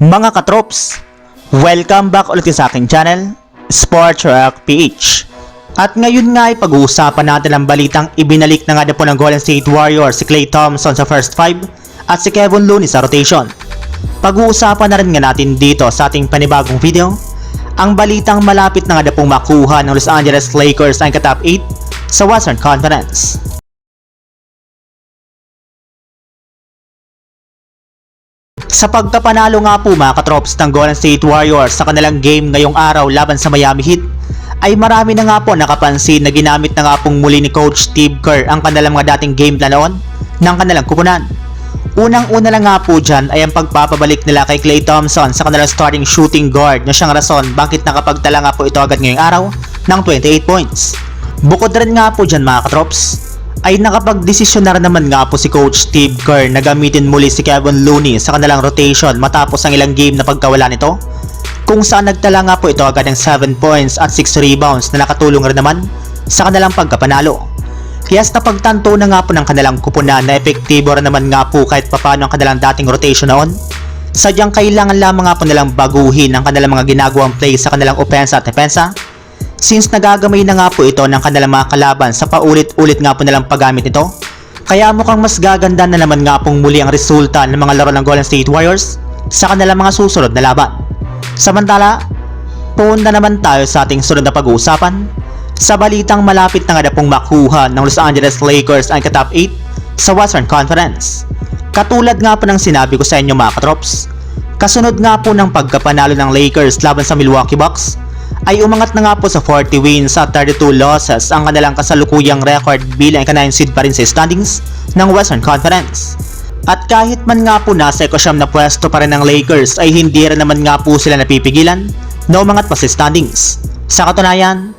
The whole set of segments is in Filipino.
Mga katrops, welcome back ulit sa aking channel, Sports Rock PH. At ngayon nga ay pag-uusapan natin ang balitang ibinalik na nga po ng Golden State Warriors si Klay Thompson sa first five at si Kevin Looney sa rotation. Pag-uusapan na rin nga natin dito sa ating panibagong video, ang balitang malapit na nga na makuha ng Los Angeles Lakers ang katop 8 sa Western Conference. Sa pagkapanalo nga po mga katrops ng Golden State Warriors sa kanilang game ngayong araw laban sa Miami Heat, ay marami na nga po nakapansin na ginamit na nga pong muli ni Coach Steve Kerr ang kanilang mga dating game plan noon ng kanilang kupunan. Unang-una lang nga po dyan ay ang pagpapabalik nila kay Klay Thompson sa kanilang starting shooting guard na siyang rason bakit nakapagtala nga po ito agad ngayong araw ng 28 points. Bukod rin nga po dyan mga katrops, ay nakapagdesisyon na rin naman nga po si Coach Steve Kerr na gamitin muli si Kevin Looney sa kanilang rotation matapos ang ilang game na pagkawala nito. Kung saan nagtala nga po ito agad ng 7 points at 6 rebounds na nakatulong rin naman sa kanilang pagkapanalo. Kaya sa pagtanto na nga po ng kanilang kupunan na epektibo rin naman nga po kahit papano ang kanilang dating rotation noon, sadyang kailangan lamang nga po nilang baguhin ang kanilang mga ginagawang play sa kanilang opensa at depensa since nagagamay na nga po ito ng kanilang mga kalaban sa paulit-ulit nga po nilang paggamit nito. Kaya mukhang mas gaganda na naman nga pong muli ang resulta ng mga laro ng Golden State Warriors sa kanilang mga susunod na laban. Samantala, punta naman tayo sa ating sunod na pag-uusapan sa balitang malapit na nga na pong makuha ng Los Angeles Lakers ang katop 8 sa Western Conference. Katulad nga po ng sinabi ko sa inyo mga katrops, kasunod nga po ng pagkapanalo ng Lakers laban sa Milwaukee Bucks, ay umangat na nga po sa 40 wins at 32 losses ang kanilang kasalukuyang record bilang ika-9 seed pa rin sa standings ng Western Conference. At kahit man nga po nasa ikasyam na pwesto pa rin ng Lakers ay hindi rin naman nga po sila napipigilan na umangat pa sa standings. Sa katunayan,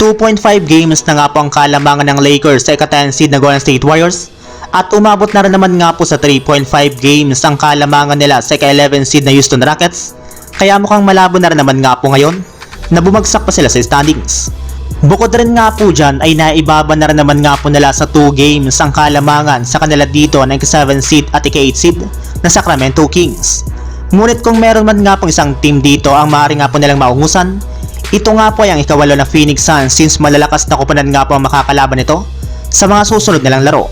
2.5 games na nga po ang kalamangan ng Lakers sa ika-10 seed na Golden State Warriors at umabot na rin naman nga po sa 3.5 games ang kalamangan nila sa ika-11 seed na Houston Rockets kaya mukhang malabo na rin naman nga po ngayon na bumagsak pa sila sa standings. Bukod rin nga po dyan ay naibaba na rin naman nga po nila sa 2 games ang kalamangan sa kanila dito ng ika-7 seed at ika-8 seed na Sacramento Kings. Ngunit kung meron man nga pong isang team dito ang maaari nga po nilang maungusan, ito nga po ay ang ikawalo na Phoenix Suns since malalakas na kupunan nga po ang makakalaban nito sa mga susunod nilang laro.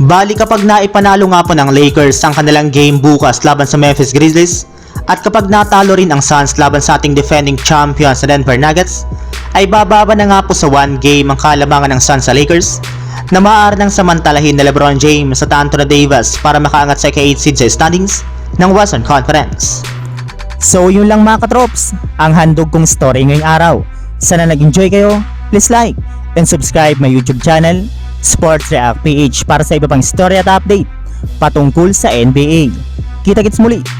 Bali kapag naipanalo nga po ng Lakers ang kanilang game bukas laban sa Memphis Grizzlies at kapag natalo rin ang Suns laban sa ating defending champion sa Denver Nuggets, ay bababa na nga po sa one game ang kalamangan ng Suns sa Lakers na maaari nang samantalahin na Lebron James at Anthony Davis para makaangat sa ika-8 seed sa standings ng Western Conference. So yun lang mga katrops, ang handog kong story ngayong araw. Sana nag-enjoy kayo, please like and subscribe my YouTube channel, Sports React PH para sa iba pang story at update patungkol sa NBA. Kita-kits muli